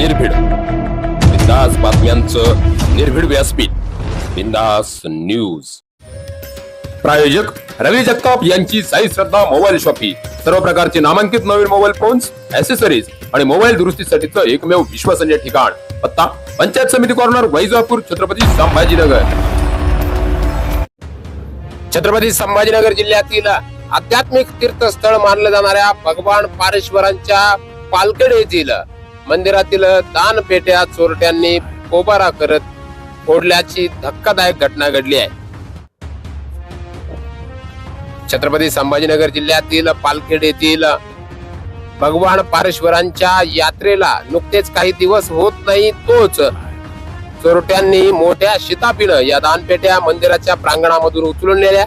निर्भीड. बिंदास बातम्यांचं निर्भीड व्यासपीठ. बिंदास न्यूज. प्रायोजक रवी जगताप यांची साई श्रद्धा मोबाईल शॉपी. सर्व प्रकारचे नामांकित नवीन मोबाईल फोन्स ऍसेसरीज आणि मोबाईल दुरुस्तीसाठीचं एकमेव विश्वसनीय ठिकाण. पत्ता पंचायत समिती कॉर्नर वैजापूर छत्रपती संभाजीनगर. छत्रपती संभाजीनगर जिल्ह्यातील आध्यात्मिक तीर्थस्थळ मानलं जाणाऱ्या भगवान पारेश्वरांच्या पालखेड येथील मंदिरातील दान पेट्या चोरट्यांनी पोबारा करत फोडल्याची धक्कादायक घटना घडली आहे. छत्रपती संभाजीनगर जिल्ह्यातील पालखेड येथील भगवान पारेश्वरांच्या यात्रेला नुकतेच काही दिवस होत नाही तोच चोरट्यांनी मोठ्या शितापीनं या दानपेट्या मंदिराच्या प्रांगणामधून उचलून नेल्या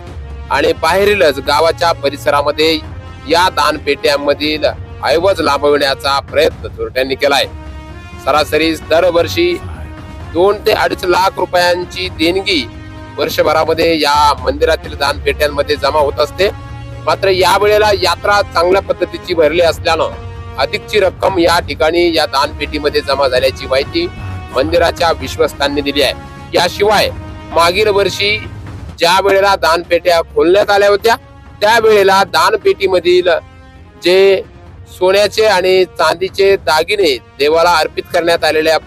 आणि बाहेरीलच गावाच्या परिसरामध्ये या दानपेट्यांमधील ऐवज लाभविण्याचा प्रयत्न चोरट्यांनी केलाय. सरासरी दरवर्षी दोन ते अडीच लाख रुपयांची देणगी वर्षभरामध्ये या मंदिरातील दानपेट्यांमध्ये जमा होत असते. मात्र या वेळेला यात्रा चांगल्या पद्धतीची भरली असल्यानं अधिकची रक्कम या ठिकाणी या दानपेटीमध्ये जमा झाल्याची माहिती मंदिराच्या विश्वस्तांनी दिली आहे. याशिवाय मागील वर्षी ज्या वेळेला दानपेट्या खोलण्यात आल्या होत्या त्यावेळेला दानपेटीमधील जे सोन्याचे आणि चांदीचे दागिने देवाला अर्पित करण्यात आलेल्या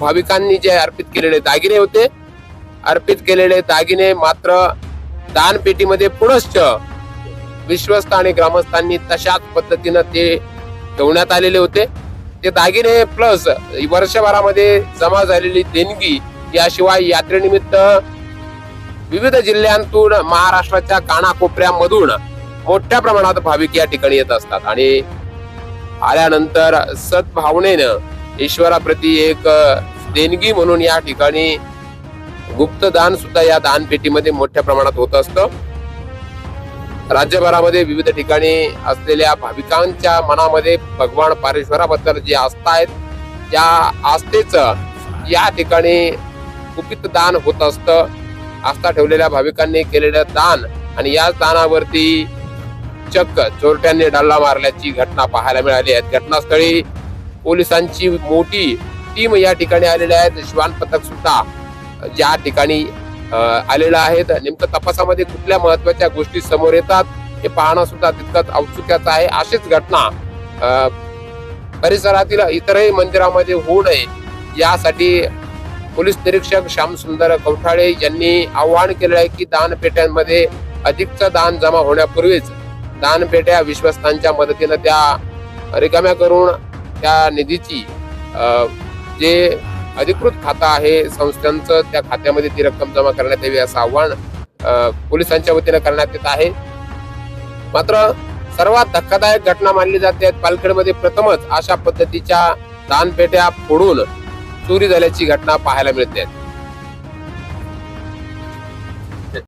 भाविकांनी जे अर्पित केलेले दागिने होते अर्पित केलेले दागिने मात्र दानपेटीमध्ये पुनश्च विश्वस्त आणि ग्रामस्थांनी तशाच पद्धतीनं ते ठेवण्यात आलेले होते. ते दागिने प्लस वर्षभरामध्ये जमा झालेली देणगी याशिवाय यात्रेनिमित्त विविध जिल्ह्यांतून महाराष्ट्राच्या कानाकोपऱ्यामधून मोठ्या प्रमाणात भाविक या ठिकाणी येत असतात. आणि आल्यानंतर सद्भावनेनं ईश्वराप्रती एक देणगी म्हणून या ठिकाणी गुप्तदान सुद्धा या दानपेटीमध्ये मोठ्या प्रमाणात होत असतं. राज्यभरामध्ये विविध ठिकाणी असलेल्या भाविकांच्या मनामध्ये भगवान पारेश्वराबद्दल जी आस्था आहेत त्या आस्थेच या ठिकाणी गुपित दान होत असतं. आस्था ठेवलेल्या भाविकांनी केलेलं दान आणि याच दानावरती चक्क चोरट्यांनी डल्ला मारल्याची घटना पाहायला मिळाली आहे. घटनास्थळी पोलिसांची मोठी टीम या ठिकाणी आलेल्या आहेत श्वान पथक सुद्धा या ठिकाणी आलेलं आहेत नेमकं तपासामध्ये कुठल्या महत्त्वाच्या गोष्टी समोर येतात हे पाहणं सुद्धा तितकंच औत्सुक्याचं आहे. अशीच घटना परिसरातील इतरही मंदिरामध्ये होऊ नये यासाठी पोलीस निरीक्षक श्यामसुंदर कवठाळे यांनी आवाहन केलेलं आहे की दानपेट्यांमध्ये अधिकचं दान जमा होण्यापूर्वीच दानपेट्या विश्वस्तांच्या मदतीनं त्या रिकाम्या करून त्या निधीची जे अधिकृत खातं आहे संस्थांचं त्या खात्यामध्ये ती रक्कम जमा करण्यात यावी असं आव्हान पोलिसांच्या वतीनं करण्यात येत आहे. मात्र सर्वात धक्कादायक घटना मानली जाते. पालखेडमध्ये प्रथमच अशा पद्धतीच्या दानपेट्या फोडून चोरी झाल्याची घटना पाहायला मिळते.